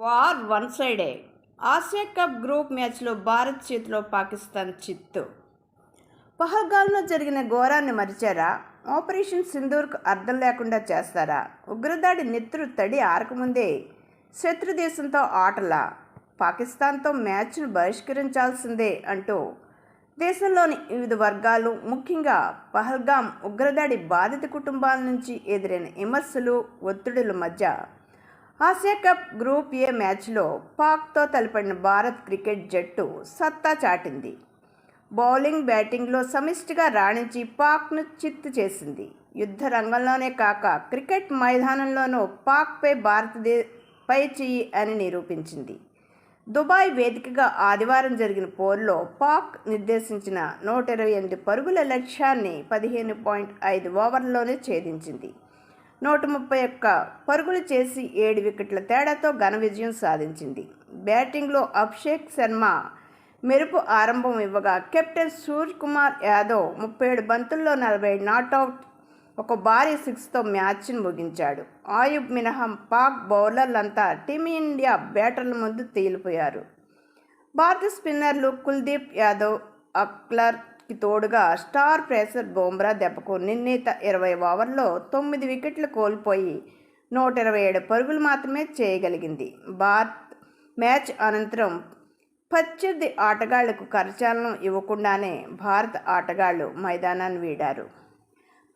War one సైడే Asia cup group మ్యాచ్లో భారత్ చేతిలో పాకిస్తాన్ చిత్తు. పహల్గాంలో జరిగిన ఘోరాన్ని మరిచారా? ఆపరేషన్ సింధూర్కు అర్థం లేకుండా చేస్తారా? ఉగ్రదాడి నెత్తురు తడి ఆరకముందే శత్రు దేశంతో ఆటలా? పాకిస్తాన్తో మ్యాచ్ను బహిష్కరించాల్సిందే అంటూ దేశంలోని వివిధ వర్గాలు ముఖ్యంగా పహల్గాం ఉగ్రదాడి బాధిత కుటుంబాల నుంచి ఎదురైన విమర్శలు ఒత్తిడుల మధ్య ఆసియా కప్ గ్రూప్ ఏ మ్యాచ్లో పాక్తో తలపడిన భారత్ క్రికెట్ జట్టు సత్తా చాటింది. బౌలింగ్ బ్యాటింగ్లో సమిష్టిగా రాణించి పాక్ను చిత్తు చేసింది. యుద్ధ రంగంలోనే కాక క్రికెట్ మైదానంలోనూ పాక్పై భారతదే పై చెయ్యి అని నిరూపించింది. దుబాయ్ వేదికగా ఆదివారం జరిగిన పోర్లో పాక్ నిర్దేశించిన నూట ఇరవై ఎనిమిది పరుగుల లక్ష్యాన్ని పదిహేను పాయింట్ ఐదు ఓవర్లలోనే ఛేదించింది. నూట ముప్పై ఒక్క పరుగులు చేసి ఏడు వికెట్ల తేడాతో ఘన విజయం సాధించింది. బ్యాటింగ్లో అభిషేక్ శర్మ మెరుపు ఆరంభం ఇవ్వగా కెప్టెన్ సూర్య కుమార్ యాదవ్ ముప్పై ఏడు బంతుల్లో నలభై నాట్అవుట్ ఒక భారీ సిక్స్తో మ్యాచ్ను ముగించాడు. ఆయుబ్ మినహా పాక్ బౌలర్లంతా టీమిండియా బ్యాటర్ల ముందు తేలిపోయారు. భారత స్పిన్నర్లు కుల్దీప్ యాదవ్ అక్లర్ తోడుగా స్టార్ పేసర్ బోమ్రా దెబ్బకు నిర్ణీత ఇరవై ఓవర్లో తొమ్మిది వికెట్లు కోల్పోయి నూట ఇరవై ఏడు పరుగులు మాత్రమే చేయగలిగింది. భారత్ మ్యాచ్ అనంతరం ప్రత్యర్థి ఆటగాళ్ళకు కరచాలనం ఇవ్వకుండానే భారత ఆటగాళ్ళు మైదానాన్ని వీడారు.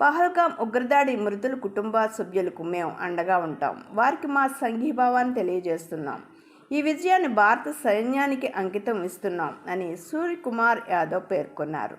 పహల్గాం ఉగ్రదాడి మృతుల కుటుంబ సభ్యులకు మేము అండగా ఉంటాం. వారికి మా సంఘీభావాన్ని తెలియజేస్తున్నాం. ఈ విజయాన్ని భారత సైన్యానికి అంకితం ఇస్తున్నాం అని సూర్యకుమార్ యాదవ్ పేర్కొన్నారు.